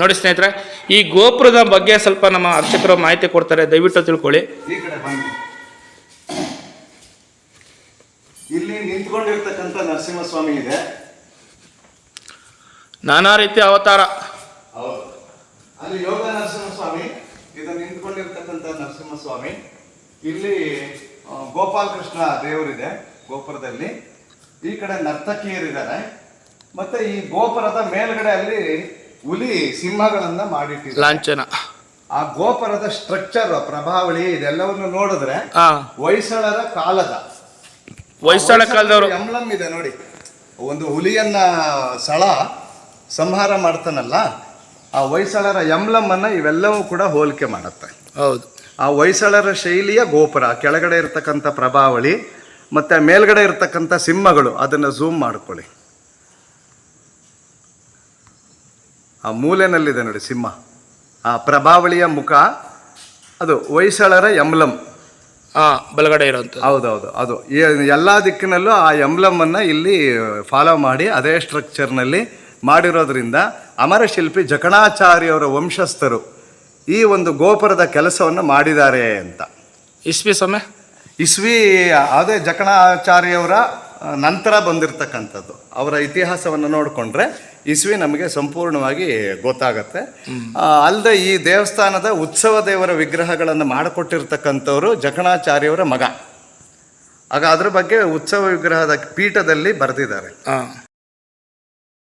ನೋಡಿ ಸ್ನೇಹಿತರೆ ಈ ಗೋಪುರದ ಬಗ್ಗೆ ಸ್ವಲ್ಪ ನಮ್ಮ ಅರ್ಚಕರು ಮಾಹಿತಿ ಕೊಡ್ತಾರೆ ದಯವಿಟ್ಟು ತಿಳ್ಕೊಳ್ಳಿ. ಈ ಕಡೆ ನರಸಿಂಹ ಇಲ್ಲಿ ನಿಂತ್ಕೊಂಡಿರ್ತಕ್ಕಂಥ ನರಸಿಂಹಸ್ವಾಮಿ ಇದೆ. ನಾನಾ ರೀತಿಯ ಅವತಾರ. ಹೌದು. ಅಲ್ಲಿ ಯೋಗ ನರಸಿಂಹಸ್ವಾಮಿ ಇದು ನಿಂತ್ಕೊಂಡಿರ್ತಕ್ಕಂಥ ನರಸಿಂಹಸ್ವಾಮಿ. ಇಲ್ಲಿ ಗೋಪಾಲಕೃಷ್ಣ ದೇವರಿದೆ ಗೋಪುರದಲ್ಲಿ. ಈ ಕಡೆ ನರ್ತಕಿಯರಿದ್ದಾರೆ. ಮತ್ತೆ ಈ ಗೋಪುರದ ಮೇಲ್ಗಡೆ ಅಲ್ಲಿ ಹುಲಿ ಸಿಂಹಗಳನ್ನ ಮಾಡಿಟ್ಟಿದ್ದಾರೆ ಲಾಂಛನ. ಆ ಗೋಪುರದ ಸ್ಟ್ರಕ್ಚರ್ ಪ್ರಭಾವಳಿ ಇದೆಲ್ಲವನ್ನು ನೋಡಿದ್ರೆ ಹೊಯ್ಸಳರ ಕಾಲದ. ಹೊಯ್ಸಳ ಕಾಲದವರು. ಎಂಬ್ಲಮ್ ಇದೆ ನೋಡಿ. ಒಂದು ಹುಲಿಯನ್ನ ಸಳ ಸಂಹಾರ ಮಾಡ್ತಾನಲ್ಲ ಆ ಹೊಯ್ಸಳರ ಎಂಬ್ಲಮ್ ಅನ್ನ ಇವೆಲ್ಲವೂ ಕೂಡ ಹೋಲಿಕೆ ಮಾಡುತ್ತೆ. ಹೌದು. ಆ ಹೊಯ್ಸಳರ ಶೈಲಿಯ ಗೋಪುರ ಕೆಳಗಡೆ ಇರತಕ್ಕಂಥ ಪ್ರಭಾವಳಿ ಮತ್ತೆ ಮೇಲ್ಗಡೆ ಇರತಕ್ಕಂಥ ಸಿಂಹಗಳು ಅದನ್ನು ಝೂಮ್ ಮಾಡ್ಕೊಳ್ಳಿ. ಆ ಮೂಲೆನಲ್ಲಿದೆ ನೋಡಿ ಸಿಂಹ. ಆ ಪ್ರಭಾವಳಿಯ ಮುಖ ಅದು ಹೊಯ್ಸಳರ ಎಂಬ್ಲಮ್ ಹಾಂ ಬಲಗಡೆ ಇರೋಂಥ ಹೌದೌದು ಅದು. ಎಲ್ಲ ದಿಕ್ಕಿನಲ್ಲೂ ಆ ಎಂಬ್ಲಮನ್ನು ಇಲ್ಲಿ ಫಾಲೋ ಮಾಡಿ ಅದೇ ಸ್ಟ್ರಕ್ಚರ್ನಲ್ಲಿ ಮಾಡಿರೋದ್ರಿಂದ ಅಮರಶಿಲ್ಪಿ ಜಕಣಾಚಾರ್ಯವರ ವಂಶಸ್ಥರು ಈ ಒಂದು ಗೋಪುರದ ಕೆಲಸವನ್ನು ಮಾಡಿದ್ದಾರೆ ಅಂತ. ಇಸ್ವಿ ಸಮಯ ಇಸ್ವಿ ಅದೇ ಜಕಣಾಚಾರ್ಯವರ ನಂತರ ಬಂದಿರತಕ್ಕಂಥದ್ದು. ಅವರ ಇತಿಹಾಸವನ್ನು ನೋಡಿಕೊಂಡ್ರೆ ಇಸ್ವಿ ನಮಗೆ ಸಂಪೂರ್ಣವಾಗಿ ಗೊತ್ತಾಗತ್ತೆ. ಅಲ್ಲದೆ ಈ ದೇವಸ್ಥಾನದ ಉತ್ಸವ ದೇವರ ವಿಗ್ರಹಗಳನ್ನು ಮಾಡಿಕೊಟ್ಟಿರ್ತಕ್ಕಂಥವ್ರು ಜಕಣಾಚಾರ್ಯವರ ಮಗ. ಆಗ ಅದ್ರ ಬಗ್ಗೆ ಉತ್ಸವ ವಿಗ್ರಹದ ಪೀಠದಲ್ಲಿ ಬರೆದಿದ್ದಾರೆ.